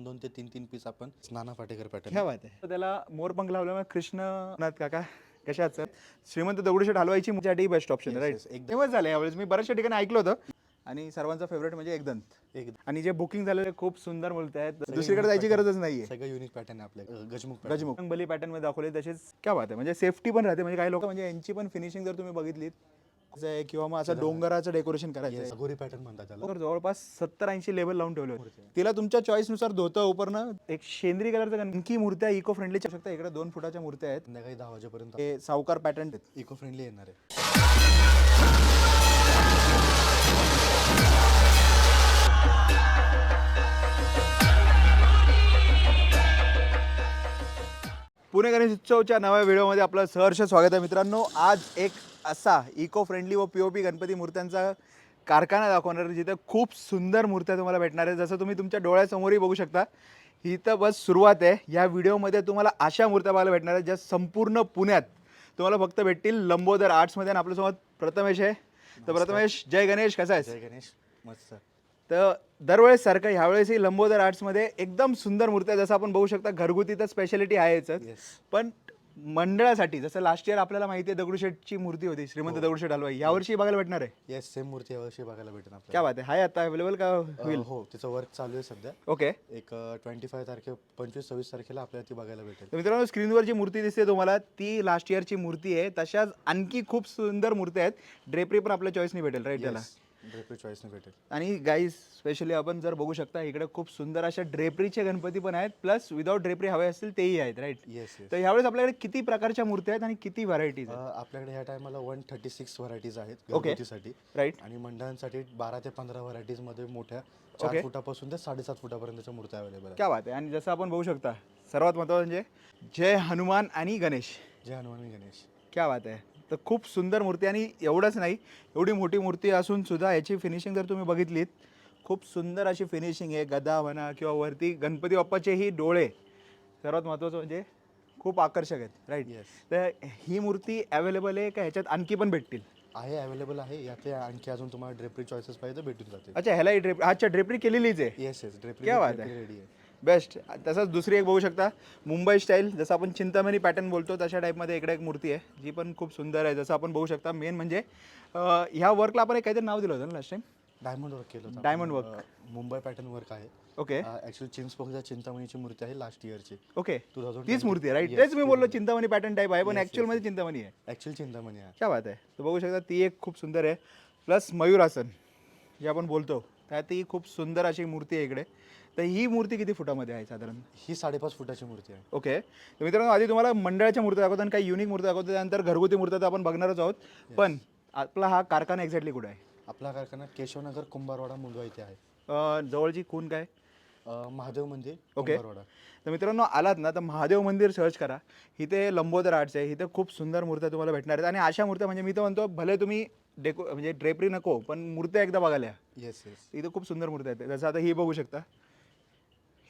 दोन दोन ते तीन तीन पीस आपण नाना पाटेकर पॅटर्न बात आहे त्याला मोरपंख लावल्यामुळे कृष्ण नाथ काका कशा आहात सर श्रीमंत दगडूशेठ हलवायची माझ्यासाठी बेस्ट ऑप्शन राईट एकदम. तेव्हाच झालं यावेळेस. मी बऱ्याचशा ठिकाणी ऐकलं होतं. आणि सर्वांचा फेवरेट म्हणजे एकदंत. एक आणि जे बुकिंग झालेले खूप सुंदर मूर्ती आहेत. दुसरीकडे जायची गरजच नाहीये. सगळं युनिक पॅटर्न आहे आपल्या गजमुख. गजमुख. बली पॅटर्नमध्ये दाखवले तसेच. क्या बात आहे. म्हणजे सेफ्टी पण राहते. म्हणजे काही लोक म्हणजे यांची पण फिनिशिंग जर तुम्ही बघितलीत आहे किंवा मग असं डोंगराचं डेकोरेशन करायचं आहे. पॅटर्न म्हणतात त्याला. तर जवळपास सत्तर ऐंशी लेवल लावून ठेवले होते. तिला तुमच्या चॉईसनुसार धोतं उपरणं एक शेंद्री कलरचं आणखी मूर्त्या इको फ्रेंडली शकता इकडे दोन फुटाच्या मूर्त्या आहेत. संध्याकाळी दहा वाजेपर्यंत. हे सावकार पॅटर्न इको फ्रेंडली येणार आहे. पुणे गणेश उत्सवच्या नव्या व्हिडिओमध्ये आपलं सहर्ष स्वागत आहे मित्रांनो. आज एक असा इको फ्रेंडली व पी ओ पी गणपती मूर्त्यांचा कारखाना दाखवणार आहे जिथे खूप सुंदर मूर्त्या तुम्हाला भेटणार आहे जसं तुम्ही तुमच्या डोळ्यासमोरही बघू शकता ही तर बस सुरुवात आहे. या व्हिडिओमध्ये तुम्हाला अशा मूर्त्या पाहायला भेटणार आहेत ज्या संपूर्ण पुण्यात तुम्हाला फक्त भेटतील लंबोदर आर्ट्समध्ये आणि आपल्यासोबत प्रथमेश आहे. तर प्रथमेश जय गणेश. कसा आहेस? जय गणेश. मस्त तर दरवेळेस सारखं ह्यावेळेसही लंबोदर आर्ट्समध्ये एकदम सुंदर मूर्त्या जसं आपण बघू शकता घरगुती तर स्पेशालिटी आहेच. पण मंडळासाठी जसं लास्ट इयर आपल्याला माहिती आहे दगडूशेठची मूर्ती होती श्रीमंत दगडूशेठ हलवाई. यावर्षी बघायला भेटणार आहे? येस सेम मूर्ती यावर्षी बघायला भेटेल क्या बात आहे. हाय आता अवेलेबल का होईल? अं, हो तिचं वर्क चालू आहे सध्या. ओके एक ट्वेंटी फाय तारखे पंचवीस सव्वीस तारखेला आपल्याला ती बघायला भेटेल. तर मित्रांनो स्क्रीनवर जी मूर्ती दिसते तुम्हाला ती लास्ट इयरची मूर्ती आहे. तशाच आणखी खूप सुंदर मूर्ती आहेत. ड्रेपरी पण आपल्या चॉईसनी भेटेल राईट त्याला? ड्रेपरी चॉईसने भेटेल. आणि गाईज स्पेशली आपण जर बघू शकता इकडे खूप सुंदर अशा ड्रेपरीचे गणपती पण आहेत प्लस विदाऊट ड्रेपरी हवे असतील तेही आहेत राईट येस तर यावेळेस आपल्याकडे किती प्रकारच्या मूर्त्या आहेत आणि किती व्हरायटीज आहेत? आपल्याकडे ह्या टायमाला वन थर्टी सिक्स व्हरायटीज आहेत Okay. घरगुतीसाठी राईट आणि मंडळांसाठी बारा ते पंधरा व्हरायटीजमध्ये मोठ्या चार. फुटापासून ते साडेसात फुटापर्यंतच्या मूर्त्या अवेलेबल आहेत. क्या बात आहे. आणि जसं आपण बघू शकता सर्वात महत्त्वाचं म्हणजे जय हनुमान आणि गणेश. जय हनुमान आणि गणेश. क्या बात आहे. तर खूप सुंदर मूर्ती आणि एवढंच नाही एवढी मोठी मूर्ती असून सुद्धा याची फिनिशिंग जर तुम्ही बघितलीत खूप सुंदर अशी फिनिशिंग आहे गदा म्हणा किंवा वरती गणपती बाप्पाचेही डोळे सर्वात महत्त्वाचं म्हणजे खूप आकर्षक आहेत राईट येस तर ही मूर्ती अवेलेबल आहे का ह्याच्यात आणखी पण भेटतील? आहे अवेलेबल आहे. यातले आणखी अजून तुम्हाला ड्रेपरी चॉईसेस पाहिजे तर भेटून जातील. अच्छा ह्याला ड्रेप अच्छा ड्रेपरी केलेलीच आहे. येस येस ड्रेपरी क्या बात आहे. रेडी आहे. बेस्ट. तसंच दुसरी एक बघू शकता मुंबई स्टाईल. जसं आपण चिंतामणी पॅटर्न बोलतो तशा टाईपमध्ये इकडे एक मूर्ती आहे जी पण खूप सुंदर आहे. जसं आपण बघू शकता मेन म्हणजे ह्या वर्कला आपण एक काहीतरी नाव दिलं होतं ना लास्ट टाइम डायमंड वर्क केलं होतं work. Um, Mumbai pattern work आहे. ओके ऍक्च्युली चिंचपोकच्या चिंतामणीची मूर्ती आहे लास्ट इयरची ओके 2020 तीच मूर्ती आहे राईट तेच मी बोललो. चिंतामणी पॅटर्न टाईप आहे पण yes, मध्ये चिंतामणी आहे. ऍक्च्युअल चिंतामणी आहे. क्या बात आहे. तर बघू शकता ती एक खूप सुंदर आहे. प्लस मयूरासन जे आपण बोलतो. त्यात ही खूप सुंदर अशी मूर्ती आहे इकडे. तर ही मूर्ती किती फुटामध्ये आहे साधारण? ही साडेपाच फुटाची मूर्ती आहे. ओके. तर मित्रांनो आधी तुम्हाला मंडळाच्या मूर्ती दाखवतो आणि काही युनिक मूर्ती दाखवतो. त्यानंतर घरगुती मूर्ती तर आपण बघणारच आहोत. पण आपला हा कारखाना एक्झॅक्टली कुठे आहे? आपला कारखाना केशवनगर कुंभारवाडा मुंडवा इथे आहे. जवळची खून काय? महादेव मंदिर ओके. कुंभारवाडा तर मित्रांनो आलात ना तर महादेव मंदिर सर्च करा. इथे लंबोदर आर्ट्स आहे इथे खूप सुंदर मूर्त्या तुम्हाला भेटणार आहेत. आणि अशा मूर्त्या म्हणजे मी तर म्हणतो भले तुम्ही डेको म्हणजे ड्रेपरी नको पण मूर्त्या एकदा बघायला या. येस येस इथे खूप सुंदर मूर्त्या आहेत. जसं आता ही बघू शकता.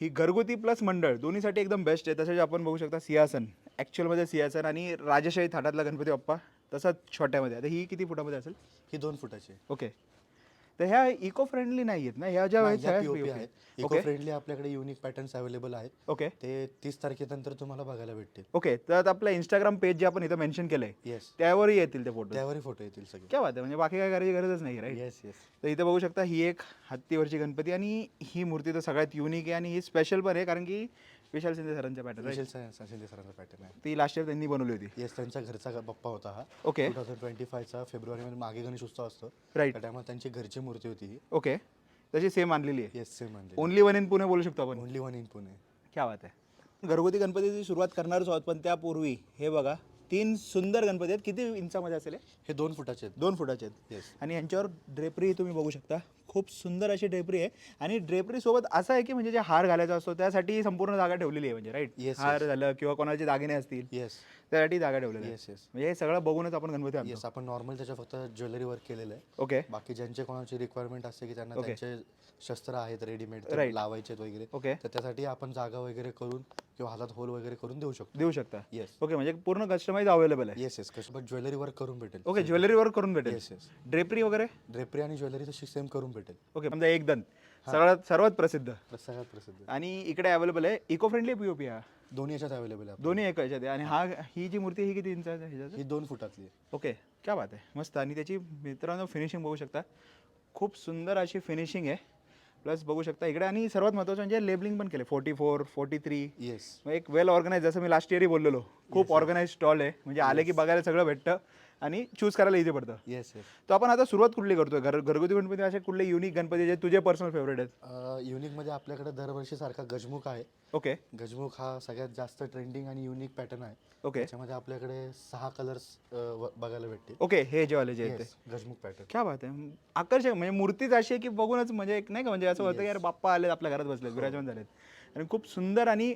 ही घरगुती प्लस मंडळ दोन्हीसाठी एकदम बेस्ट आहे. तसेच आपण बघू शकता सिंहासन. ॲक्च्युअलमध्ये सिंहासन आणि राजशाही थाटातला गणपती बाप्पा तसंच छोट्यामध्ये. आता ही किती फुटामध्ये असेल? ही दोन फुटाची आहे. ओके तर ह्या इको फ्रेंडली नाही आहेत ना? ह्या ज्या नाही, आहेत या सगळ्या POP POP. आहेत. इको ओके फ्रेंडली आपल्याकडे युनिक पॅटर्न्स अवेलेबल आहेत. ओके ते तीस तारखेनंतर तुम्हाला बघायला भेटतील. ओके तर आता आपलं इंस्टाग्राम पेज जे आपण इथं मेन्शन केलंय येस त्यावरही येतील ते फोटो त्यावरही फोटो येतील सगळे. क्या बात आहे. म्हणजे बाकी काय करायची गरजच नाही राईट येस येस तर इथं बघू शकता ही एक हत्तीवरची गणपती आणि ही मूर्ती तर सगळ्यात युनिक आहे आणि ही स्पेशल पण आहे कारण की विशाल शिंदे सरांच्या पॅटर्न विशाल सा- शिंदे सरांचा पॅटर्न आहे. ती लास्ट इयर त्यांनी बनवली होती. येस त्यांचा घरचा बाप्पा होता हा. ओके टू थाउजंड ट्वेंटी फायचा फेब्रुवारीमध्ये मागे गणेश उत्सव असतो. राईट त्या टायमाला त्यांची घरची मूर्ती होती ही. ओके तशी सेम आणलेली आहे. येस सेम म्हणजे ओनली वन इन पुणे बोलू शकतो आपण. ओनली वन इन पुणे क्या बात आहे. घरगुती गणपतीची सुरुवात करणारच आहोत पण त्यापूर्वी हे बघा तीन सुंदर गणपती आहेत. किती इंचामध्ये असेल हे? हे दोन फुटाचे आहेत. दोन फुटाचे आहेत. येस आणि यांच्यावर ड्रेपरी तुम्ही बघू शकता. खूप सुंदर अशी ड्रेपरी आहे. आणि ड्रेपरी सोबत असं आहे की म्हणजे जे हार घालायचा असतो त्यासाठी संपूर्ण जागा ठेवलेली आहे म्हणजे राईट हार झालं किंवा कोणाचे दागिने असतील येस त्यासाठी जागा ठेवलेली आहे. येस येस म्हणजे हे सगळं बघूनच आपण गणपती आणतो. येस आपण नॉर्मल त्याच्या फक्त ज्वेलरी वर्क केलेलं आहे. ओके बाकी ज्यांचे कोणाची रिक्वायरमेंट असते की त्यांना. त्यांचे शस्त्र आहेत रेडीमेड. लावायचे वगैरे. ओके तर त्यासाठी आपण जागा वगैरे करून किंवा हातात होल वगैरे करून देऊ शकतो. देऊ शकता. येस ओके म्हणजे पूर्ण कस्टमाइज अवेलेबल आहे. येस येस कसं पण ज्वेलरी वर्क करून भेटेल. ओके ज्वेलरी वर्क करून भेटेल. येस येस ड्रेपरी वगैरे? ड्रेपरी आणि ज्वेलरी तशी सेम करून भेटेल. ओके समजा एक दंत सगळ्यात सर्वात प्रसिद्ध. सगळ्यात प्रसिद्ध. आणि इकडे अवेलेबल आहे इको फ्रेंडली पीओपी हा. दोन्ही याच्यात अवेलेबल आहे दोन्ही एका ह्याच्यात आहे. आणि हा ही जी मूर्ती आहे, ही किती ह्याच्यात ही दोन फुटातली आहे. ओके क्या बात आहे. मस्त. आणि त्याची मित्रांनो फिनिशिंग बघू शकता. खूप सुंदर अशी फिनिशिंग आहे. प्लस बघू शकता इकडे आणि सर्वात महत्त्वाचं म्हणजे लेबलिंग पण केलं forty four forty three. Yes एक वेल ऑर्गनाईज जसं मी लास्ट इयरही बोललेलो खूप ऑर्गनाईज स्टॉल आहे. म्हणजे आले की बघायला सगळं भेटतं. आणि चूज करायला इझी पडतं. येस येस तर आपण आता सुरुवात कुठली करतोय? घर घरगुती गणपती असे कुठले युनिक गणपती जे तुझे पर्सनल फेवरेट आहेत? युनिकमध्ये आपल्याकडे दरवर्षी सारखा गजमुख आहे. ओके गजमुख हा सगळ्यात जास्त ट्रेंडिंग आणि युनिक पॅटर्न आहे. ओके त्याच्यामध्ये आपल्याकडे सहा कलर्स बघायला भेटतील. ओके हे जे आहेत ते. Yes, गजमुख पॅटर्न क्या बात आहे. आकर्षक म्हणजे मूर्तीच अशी आहे की बघूनच म्हणजे एक नाही का म्हणजे असं होतं की यार बाप्पा आलेत आपल्या घरात बसलेत विराजमान झालेत. आणि खूप सुंदर आणि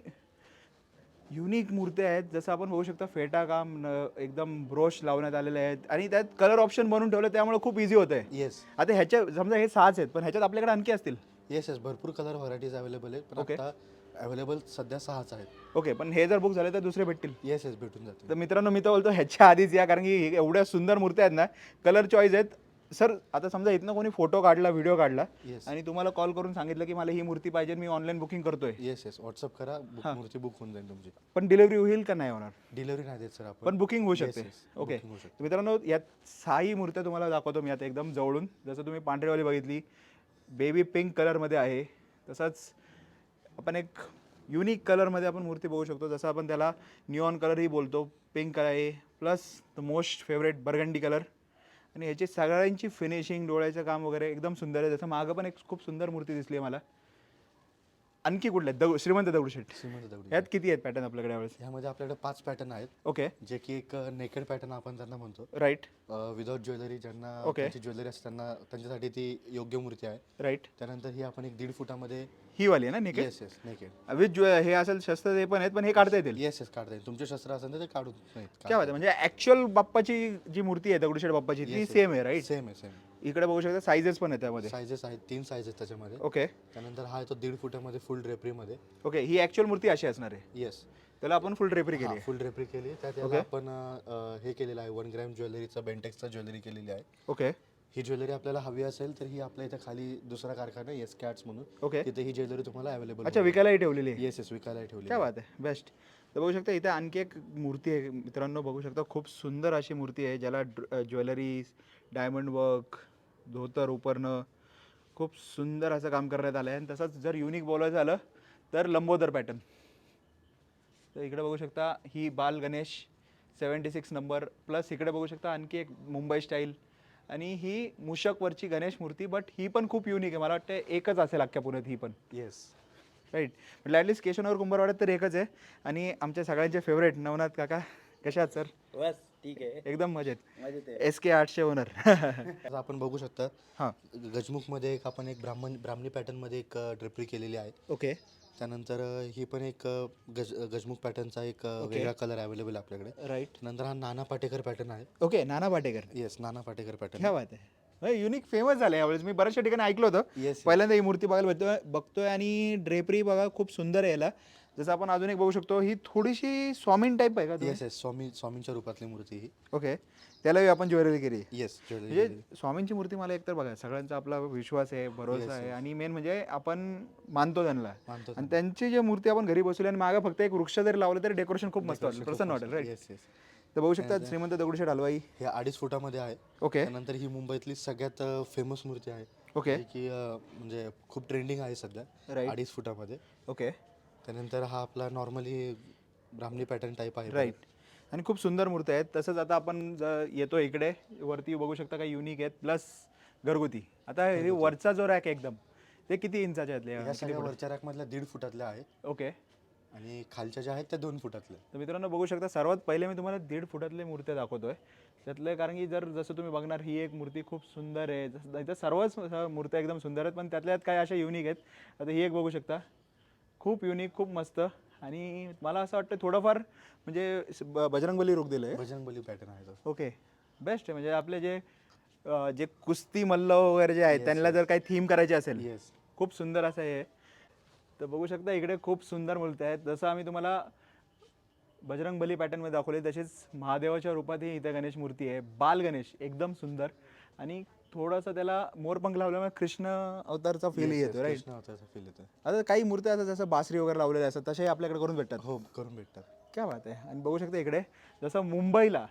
युनिक मूर्त्या आहेत. जसं आपण बघू शकता फेटा काम एकदम ब्रोश लावण्यात आलेले आहेत. आणि त्यात कलर ऑप्शन बनवून ठेवलं त्यामुळे खूप इझी होत आहे येस आता ह्याच्या समजा हे सहाच आहेत पण ह्याच्यात आपल्याकडे आणखी असतील. येस येस भरपूर कलर व्हरायटीज अवेलेबल आहेत पण Okay. आता अवेलेबल सध्या सहाच आहेत. ओके पण हे जर बुक झाले तर दुसरे भेटतील. येस येस भेटून जातील. तर मित्रांनो मी तर बोलतो ह्याच्या आधीच या कारण की हे एवढ्या सुंदर मूर्त्या आहेत ना कलर चॉईस आहेत. सर आता समजा इथनं कोणी फोटो काढला व्हिडिओ काढला येस आणि तुम्हाला कॉल करून सांगितलं की मला ही मूर्ती पाहिजे मी ऑनलाईन बुकिंग करतोय. येस येस व्हॉट्सअप करा मूर्ती बुक होऊन जाईल तुमची. पण डिलिव्हरी होईल का नाही होणार? डिलिव्हरी नाही देत सर आपण. पण बुकिंग होऊ Yes, शकते. yes. ओके Booking होऊ शकते. तर मित्रांनो यात सहाही मूर्त्या तुम्हाला दाखवतो मी आता एकदम जवळून. जसं तुम्ही पांढरेवाली बघितली बेबी पिंक कलरमध्ये आहे. तसंच आपण एक युनिक कलरमध्ये आपण मूर्ती बघू शकतो. जसं आपण त्याला निऑन कलरही बोलतो. पिंक आहे. Plus the most favourite burgundy colour आणि ह्याची सगळ्यांची फिनिशिंग डोळ्याचं काम वगैरे एकदम सुंदर आहे. जसं मागं पण एक खूप सुंदर मूर्ती दिसली आहे मला. आणखी कुठल्या आहेत दगड श्रीमंत दगडूशेठ श्रीमंत दगडी यात किती आहेत पॅटर्न आपल्याकडे यावेळेस? ह्यामध्ये आपल्याकडे पाच पॅटर्न आहेत. ओके जे की एक नेकेड पॅटर्न आपण त्यांना म्हणतो. राईट विदाउट ज्वेलरी ज्यांना Okay. त्यांची ज्वेलरी असते त्यांना त्यांच्यासाठी ती योग्य मूर्ती आहे. राईट त्यानंतर ही आपण एक दीड फुटामध्ये ही वाली आहे ना निके येस येस नेकेड विथ हे असेल शस्त्र ते पण आहेत पण हे काढता येतील. येस येस काढता येईल तुमचे शस्त्र असेल तर ते काढून काय म्हणजे ऍक्च्युअल बाप्पाची जी मूर्ती आहे दगडूशेठ बाप्पाची ती सेम आहे राईट सेम आहे सेम इकडे बघू शकता साईजेस पण आहे त्यामध्ये. सायझेस आहेत तीन सायझेस त्याच्यामध्ये. ओके त्यानंतर हा येतो दीड फुटामध्ये फुल ड्रेपरीमध्ये ओके ही ऍक्च्युअल मूर्ती अशी असणार आहे. येस त्याला आपण फुल ड्रेपरी केली फुल ड्रेपरी केली त्यात याला आपण अं, हे केलेलं आहे वन ग्रॅम ज्वेलरीचं बेंटेक्सचं ज्वेलरी केलेली आहे. ओके ही ज्वेलरी आपल्याला हवी असेल तर ही आपल्या इथे खाली दुसरा कारखाना येस कॅट्स म्हणून. ओके तिथे ही ज्वेलरी तुम्हाला अवेलेबल अच्छा विकायलाही ठेवलेली आहे. येस येस विकायला ठेवली काय बात आहे. बेस्ट तर बघू शकता इथे आणखी एक मूर्ती आहे. मित्रांनो बघू शकता खूप सुंदर अशी मूर्ती आहे ज्याला ज्वेलरी डायमंड वर्क धोतर उपरणं खूप सुंदर असं काम करण्यात आलं आहे आणि तसंच जर युनिक बोलायचं झालं तर लंबोदर पॅटर्न तर इकडे बघू शकता ही Bal Ganesh seventy six number plus इकडे बघू शकता आणखी एक मुंबई स्टाईल आणि ही मुशकवरची गणेश मूर्ती बट ही पण खूप युनिक आहे. मला वाटतं एकच असेल अख्ख्या पुण्यात ही पण. येस राईट म्हटलं ॲटलीस्ट केशवनगर कुंभारवाड्यात तर एकच आहे. आणि आमच्या सगळ्यांचे फेवरेट नवनाथ काका कशा आहात सर बस. ठीक आहे. एकदम मजेत. मजेत आहे. एस के आठशे ओनर आता आपण बघू शकता हां. गजमुखमध्ये एक आपण एक ब्राह्मण ब्राह्मणी पॅटर्नमध्ये एक ड्रेपरी केलेली आहे. ओके. त्यानंतर अं, ही पण एक अं, गज गजमुख पॅटर्नचा एक अं, वेगळा कलर अवेलेबल आहे आपल्याकडे. राईट नंतर हा नाना पाटेकर पॅटर्न आहे. Okay Nana Patekar. Yes Nana Patekar pattern बात आहे. युनिक फेमस झालं यावेळेस. मी बऱ्याचशा ठिकाणी ऐकलं होतं. येस पहिल्यांदा ही मूर्ती बघायला बघतोय बघतोय आणि ड्रेपरी बघा खूप सुंदर आहे याला. जसं आपण अजून एक बघू शकतो ही थोडीशी स्वामीन टाईप आहे का? येस येस स्वामी स्वामींच्या रूपातली मूर्ती ही. ओके त्यालाही आपण ज्वेलरी केली. येस म्हणजे स्वामींची मूर्ती मला एकतर बघा सगळ्यांचा आपला विश्वास आहे भरोसा आहे आणि मेन म्हणजे आपण मानतो त्यांना. मानतो आणि त्यांची जी मूर्ती आपण घरी बसवली आणि मागे फक्त एक वृक्ष जरी लावलं तरी डेकोरेशन खूप मस्त वाटेल प्रसन्न वाटेल राईट येस येस तर बघू शकता श्रीमंत दगडूशेठ हलवाई. हे अडीच फुटामध्ये आहे. ओके त्यानंतर ही मुंबईतली सगळ्यात फेमस मूर्ती आहे. ओके की म्हणजे खूप ट्रेंडिंग आहे सध्या. अडीच फुटामध्ये. ओके त्यानंतर हा आपला नॉर्मली ब्राह्मणी पॅटर्न टाईप आहे. राईट आणि खूप सुंदर मूर्ती आहेत. तसंच आता आपण ज- येतो इकडे. वरती बघू शकता काही युनिक आहेत. प्लस घरगुती. आता हे वरचा जो रॅक आहे एकदम ते किती इंचाचे आहेत ह्या सगळ्या वरच्या रॅकमधल्या दीड फुटातल्या आहेत. ओके आणि खालच्या ज्या आहेत त्या दोन फुटातल्या. तर मित्रांनो बघू शकता सर्वात पहिले मी तुम्हाला दीड फुटातले मूर्त्या दाखवतोय. त्यातले कारण की जर जसं तुम्ही बघणार ही एक मूर्ती खूप सुंदर आहे. जसं इथं सर्वच स- मूर्त्या एकदम सुंदर आहेत पण त्यातल्यात काही अशा युनिक आहेत. आता ही एक बघू शकता. खूप युनिक खूप मस्त. आणि मला असं वाटतं थोडंफार म्हणजे ब- बजरंगबली रूप दिलं आहे बजरंगबली पॅटर्न आहे तो. ओके बेस्ट आहे. म्हणजे आपले जे अं, जे कुस्ती मल्ल वगैरे जे आहेत त्यांना जर काही थीम करायची असेल येस खूप सुंदर असं हे. आहे. तर बघू शकता इकडे खूप सुंदर मूर्ती आहेत. जसं आम्ही तुम्हाला बजरंग बली पॅटर्नमध्ये दाखवले तसेच महादेवाच्या रूपातही इथे गणेश मूर्ती आहे. बाल गणेश एकदम सुंदर. आणि थोडासा त्याला मोरपंख लावल्यामुळे कृष्ण अवतारचा फील येतो राईट कृष्ण अवताराचा फील येतो आता काही मूर्त्या असतात जसं बासरी वगैरे लावलेल्या असतात तसे आपल्याकडे करून भेटतात. हो करून भेटतात. क्या बात आहे. आणि बघू शकता इकडे जसं मुंबईला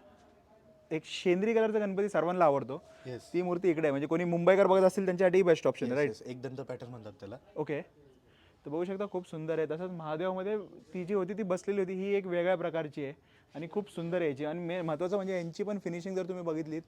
एक शेंद्री कलरचा गणपती सर्वांना आवडतो. येस ती मूर्ती इकडे आहे. म्हणजे कोणी मुंबईकर बघत असतील त्यांच्यासाठी बेस्ट ऑप्शन आहे राईट एक दंत पॅटर्न म्हणतात त्याला. ओके तर बघू शकता खूप सुंदर आहे. तसंच महादेवामध्ये ती जी होती ती बसलेली होती ही एक वेगळ्या प्रकारची आहे. आणि खूप सुंदर आहे याची आणि मे महत्त्वाचं म्हणजे यांची पण फिनिशिंग जर तुम्ही बघितलीत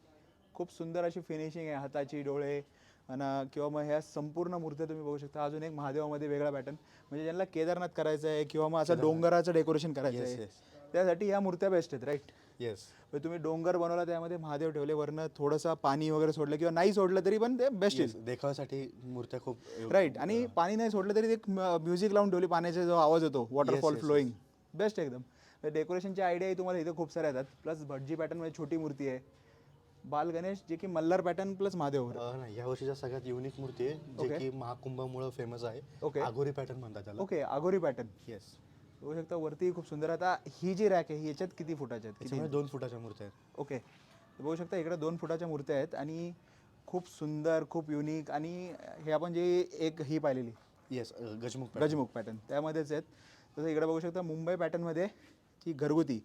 खूप सुंदर अशी फिनिशिंग आहे हाताची डोळे आणि किंवा मग ह्या संपूर्ण मूर्त्या तुम्ही बघू शकता. अजून एक महादेवामध्ये वेगळा पॅटर्न म्हणजे ज्यांना केदारनाथ करायचं आहे किंवा मग असं डोंगराचं डेकोरेशन करायचं आहे. त्यासाठी ह्या मूर्त्या बेस्ट आहेत राईट येस म्हणजे तुम्ही डोंगर बनवला त्यामध्ये महादेव ठेवले वरनं थोडंसं पाणी वगैरे सोडलं किंवा नाही सोडलं तरी पण ते बेस्ट आहे देखाव्यासाठी मूर्त्या खूप राईट आणि पाणी नाही सोडलं तरी एक म्युझिक लावून ठेवली पाण्याचा जो आवाज येतो वॉटरफॉल फ्लोईंग बेस्ट एकदम. डेकोरेशनची आयडियाही तुम्हाला इथे खूप साऱ्या येतात. प्लस भटजी पॅटर्नमध्ये छोटी मूर्ती आहे. बाल गणेश जे की Malhar pattern plus Mahadev um, नाही या वर्षीच्या सगळ्यात युनिक मूर्ती आहे जे Okay. की महाकुंभामुळे फेमस आहे. Okay. आगोरी पॅटर्न म्हणतात त्याला. ओके आगोरी पॅटर्न येस बघू शकता वरती खूप सुंदर आता ही जी रॅक आहे ही याच्यात किती फुटाच्या आहेत? किती? त्याच्यामुळे दोन फुटाच्या मूर्त्या आहेत. ओके. तर बघू शकता इकडे दोन फुटाच्या मूर्त्या आहेत आणि खूप सुंदर खूप युनिक आणि हे आपण जे एक ही पाहिलेली. Yes Gajmukh pattern. Gajmukh pattern त्यामध्येच आहेत. तसं इकडे बघू शकता मुंबई पॅटर्नमध्ये जी घरगुती.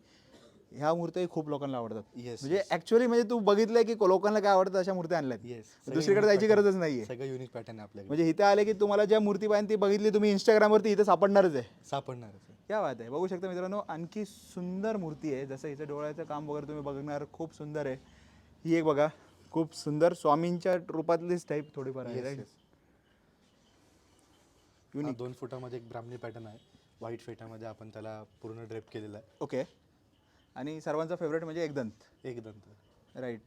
ह्या मूर्त्याही खूप लोकांना आवडतात. Yes, म्हणजे ऍक्च्युअली म्हणजे तू बघितलंय की लोकांना काय आवडतं अशा मूर्त्या आणल्यात. येस दुसरीकडे जायची गरजच नाहीये. सगळं युनिक पॅटर्न आहे आपल्याकडे. म्हणजे इथे आले की तुम्हाला ज्या मूर्ती पाहिजे ती बघितली तुम्ही इंस्टाग्रामवरती इथे सापडणारच आहे. सापडणारच आहे. क्या बात आहे. बघू शकता मित्रांनो आणखी सुंदर मूर्ती आहे. जसं इथं डोळ्याचं काम वगैरे तुम्ही बघणार खूप सुंदर आहे. ही एक बघा खूप सुंदर स्वामींच्या रूपातलीच टाईप थोडीफार आहे Yes, राईट yes. हा दोन फुटामध्ये एक ब्राह्मणी पॅटर्न आहे. व्हाईट फेटामध्ये आपण त्याला पूर्ण ड्रेप केलेला आहे. ओके आणि सर्वांचा फेवरेट म्हणजे एकदंत. एक दंत राईट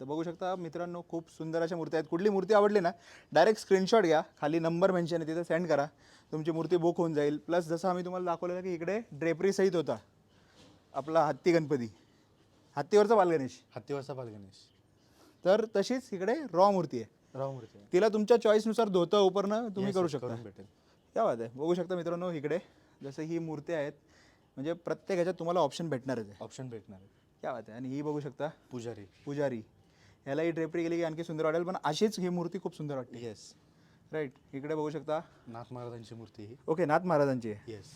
तर बघू शकता मित्रांनो खूप सुंदर अशा मूर्ती आहेत. कुठली मूर्ती आवडली ना डायरेक्ट स्क्रीनशॉट घ्या. खाली नंबर मेन्शन आहे तिथं सेंड करा. तुमची मूर्ती बुक होऊन जाईल. प्लस जसं आम्ही तुम्हाला दाखवलेलं की इकडे ड्रेपरी सहित होता. आपला हत्ती गणपती. हत्तीवरचा बालगणेश हत्तीवरचा पाल गणेश. तर तशीच इकडे रॉ मूर्ती आहे. राव मूर्ती आहे. तिला तुमच्या चॉईसनुसार धोतं उपरणं तुम्ही करू शकता. भेटेल. क्या बात आहे. बघू शकता मित्रांनो इकडे जसं ही मूर्ती आहेत म्हणजे प्रत्येक ह्याच्यात तुम्हाला ऑप्शन भेटणारच आहे. ऑप्शन भेटणार आहे. क्या बात आहे. आणि ही बघू शकता. पुजारी. पुजारी. ह्यालाही ड्रेपरी गेली की आणखी सुंदर वाटेल पण अशीच ही मूर्ती खूप सुंदर वाटते. येस राईट इकडे बघू शकता. नाथ महाराजांची मूर्ती ही. ओके नाथ महाराजांची आहे. येस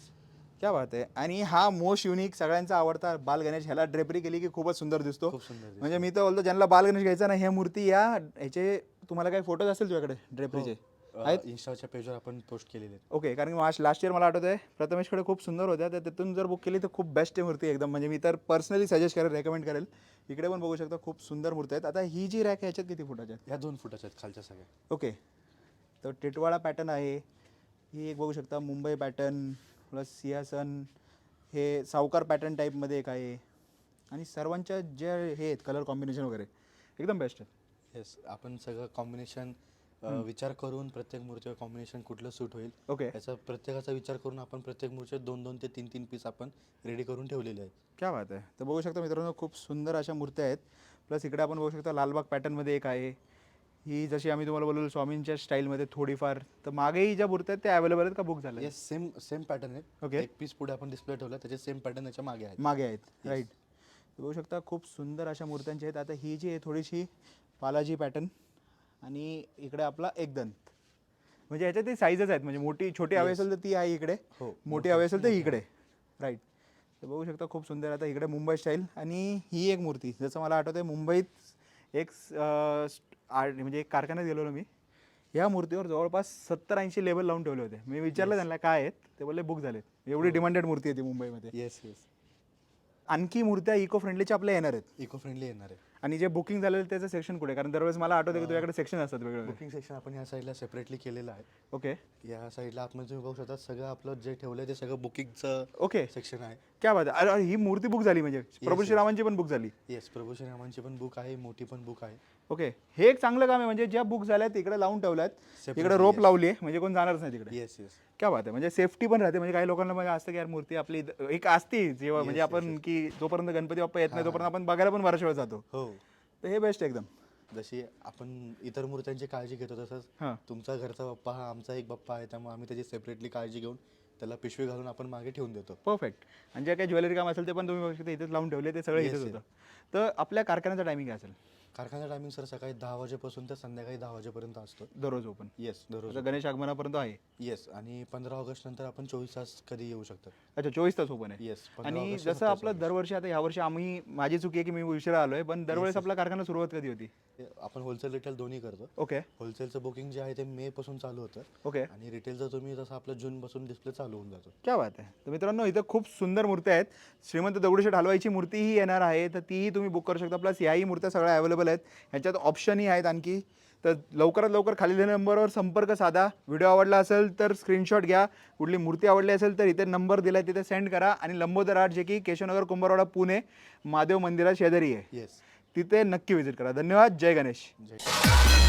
क्या बात आहे. आणि हा मोस्ट युनिक सगळ्यांचा आवडता बाल गणेश ह्याला ड्रेपरी केली की खूपच सुंदर दिसतो. खूप सुंदर दिसतो. म्हणजे मी तर बोलतो ज्यांना बाल गणेश घ्यायचा ना ह्या मूर्ती या ह्याचे तुम्हाला काही फोटोज असतील तुझ्याकडे ड्रेपरीचे अं, इंस्टाच्या पेजवर आपण पोस्ट केलेले आहेत. ओके कारण की लास्ट इयर मला आठवत आहे प्रथमेशकडे खूप सुंदर होत्या. तर तिथून जर बुक केली तर खूप बेस्ट मूर्ती एकदम. म्हणजे मी तर पर्सनली सजेस्ट करेल रेकमेंड करेल. इकडे पण बघू शकता खूप सुंदर मूर्ती आहेत. आता ही जी रॅक आहे ह्याच्यात किती फुटाच्या आहेत? ह्या दोन फुटाच्या आहेत खालच्या सगळ्या. ओके तर टिटवाळा पॅटर्न आहे. ही एक बघू शकता मुंबई पॅटर्न प्लस सिंहासन. हे सावकार पॅटर्न टाईपमध्ये एक आहे. आणि सर्वांच्या जे हे आहेत कलर कॉम्बिनेशन वगैरे एकदम बेस्ट आहे येस आपण सगळं कॉम्बिनेशन विचार करून प्रत्येक मूर्तीवर कॉम्बिनेशन कुठलं सूट होईल ओके. याचा प्रत्येकाचा विचार करून आपण प्रत्येक मूर्तीवर दोन दोन ते तीन तीन पीस आपण रेडी करून ठेवलेले आहेत. क्या बात आहे. तर बघू शकता मित्रांनो खूप सुंदर अशा मूर्त्या आहेत. प्लस इकडे आपण बघू शकता लालबाग पॅटर्नमध्ये एक आहे. ही जशी आम्ही तुम्हाला बोललो स्वामींच्या स्टाईलमध्ये थोडीफार तर मागेही ज्या मूर्त्या आहेत त्या अवेलेबल आहेत का बुक झाल्या? येस सेम सेम पॅटर्न आहे Okay. एक पीस पुढे आपण डिस्प्ले ठेवला त्याचे सेम पॅटर्न त्याच्यामागे आहेत. मागे आहेत. राईट बघू शकता खूप सुंदर अशा मूर्त्यांच्या आहेत. आता ही जी आहे थोडीशी बालाजी पॅटर्न आणि इकडे आपला एकदंत म्हणजे ह्याच्यात ती साईजच आहेत. म्हणजे मोठी छोटी हवी असेल तर ती आहे इकडे. हो, मोठी हवी असेल तर इकडे. राईट तर बघू शकता खूप सुंदर आता इकडे मुंबई स्टाईल आणि ही एक मूर्ती. जसं मला आठवतं आहे मुंबईत एक आर्ट म्हणजे एक कारखान्यात गेलेलो मी. या मूर्तीवर जवळपास सत्तर ऐंशी लेबल लावून ठेवले होते. मी विचारलं त्यांना काय आहेत ते बोलले बुक झालेत. एवढी डिमांडेड मूर्ती आहे ती मुंबईमध्ये. येस येस आणखी मूर्त्या इको फ्रेंडलीच्या आपल्या येणार आहेत. इको फ्रेंडली येणार आहे आणि जे बुकिंग झालेलं त्याचं सेक्शन कुठे कारण दरवेळेस मला आठवतं की तुझ्याकडे सेक्शन असतात वेगवेगळे. बुकिंग सेक्शन आपण या साईडला सेपरेटली केलेलं आहे. ओके. या साईडला आतमध्ये तुम्ही बघू शकता सगळं आपलं जे ठेवलं ते सगळं बुकिंगचं ओके. सेक्शन आहे. क्या बात आहे. अरे ही मूर्ती बुक झाली म्हणजे. प्रभू श्रीरामांची पण बुक झाली. येस प्रभू श्रीरामांची पण बुक आहे मोठी पण बुक आहे. ओके. हे एक चांगलं काम आहे म्हणजे ज्या बुक झाल्या आहेत इकडे लावून ठेवल्यात. Separately, इकडे रोप yes. लावली आहे म्हणजे कोण जाणारच नाही तिकडे. येस येस क्या बात आहे. म्हणजे सेफ्टी पण राहते. म्हणजे काही लोकांना म्हणजे असतं की यार मूर्ती आपली इथं- एक असते जेव्हा म्हणजे yes, आपण की जोपर्यंत गणपती बाप्पा येत नाही तोपर्यंत आपण बघायला पण वर्ष वेळ जातो. हो. तर हे बेस्ट एकदम. जशी आपण इतर मूर्त्यांची काळजी घेतो तसंच हां. तुमचा घरचा बाप्पा हा आमचा एक बाप्पा आहे त्यामुळे आम्ही त्याची सेपरेटली काळजी घेऊन त्याला पिशवी घालून आपण मागे ठेवून देतो. परफेक्ट आणि जे काही ज्वेलरी काम असेल ते पण तुम्ही बघू शकता इथेच लावून ठेवले ते सगळं Yes, इथेच yes. होतं. तर आपल्या कारखान्याचा टायमिंग काय असेल? कारखाना टायमिंग सर सकाळी दहा वाजेपासून तर संध्याकाळी दहा वाजेपर्यंत असतो. दररोज ओपन येस दररोज आता गणेश आगमनापर्यंत आहे? येस आणि पंधरा ऑगस्ट नंतर आपण चोवीस तास कधी येऊ शकतात अच्छा चोवीस तास ओपन आहे. येस आणि जसं आपलं दरवर्षी आता यावर्षी आम्ही माझी चुकी आहे की मी उशिरा आलोय पण दरवेळेस आपला कारखाना सुरुवात कधी होती? आपण होलसेल रिटेल दोन्ही करतो. ओके होलसेलचं बुकिंग जे आहे ते मे पासून चालू होतं. ओके आणि रिटेलचं तुम्ही जसं आपलं जून पासून डिस्प्ले चालू होऊन जातो. क्या बात आहे. तर मित्रांनो इथं खूप सुंदर मूर्त्या आहेत. श्रीमंत दगडूशेठ हलवाईची मूर्तीही येणार आहे तर तीही तुम्ही बुक करू शकता. प्लस याही मूर्त्या सगळ्या अवेलेबल आहेत. ह्याच्यात ऑप्शनही आहेत आणखी. तर लवकरात लवकर खाली दिलेल्या नंबरवर संपर्क साधा. व्हिडिओ आवडला असेल तर स्क्रीनशॉट घ्या. कुठली मूर्ती आवडली असेल तर इथे नंबर दिला आहे तिथे सेंड करा. आणि लंबोदर आर्ट जे की केशवनगर कुंभारवाडा पुणे महादेव मंदिरात शेजारी आहे. येस तिथे नक्की व्हिजिट करा. धन्यवाद. जय गणेश. जय